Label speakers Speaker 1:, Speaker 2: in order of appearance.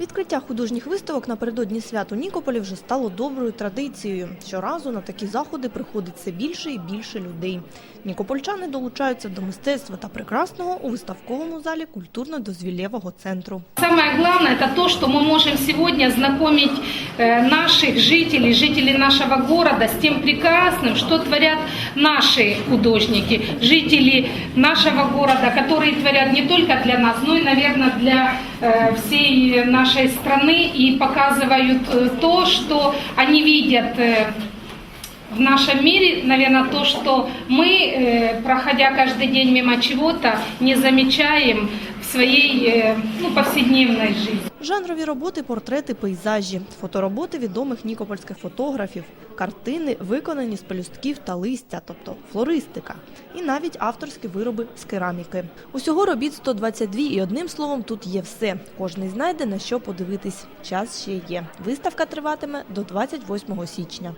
Speaker 1: Відкриття художніх виставок напередодні свят у Нікополі вже стало доброю традицією. Щоразу на такі заходи приходить все більше і більше людей. Нікопольчани долучаються до мистецтва та прекрасного у виставковому залі культурно-дозвілєвого центру.
Speaker 2: Самое главное это то, что мы можем сегодня знакомить э, наших жителей, жителей нашего города с тем прекрасным, что творят наши художники, жители нашего города, которые творят не только для нас, но и, наверное, для э, всей нашей страны и показывают э, то, что они видят э, в нашем мире, наверное, то, что мы, э, проходя каждый день мимо чего-то, не замечаем в своей э, ну, повседневной жизни.
Speaker 1: Жанрові роботи, портрети, пейзажі, фотороботи відомих нікопольських фотографів, картини, виконані з пелюстків та листя, тобто флористика, і навіть авторські вироби з кераміки. Усього робіт 122 і одним словом тут є все. Кожний знайде на що подивитись. Час ще є. Виставка триватиме до 28 січня.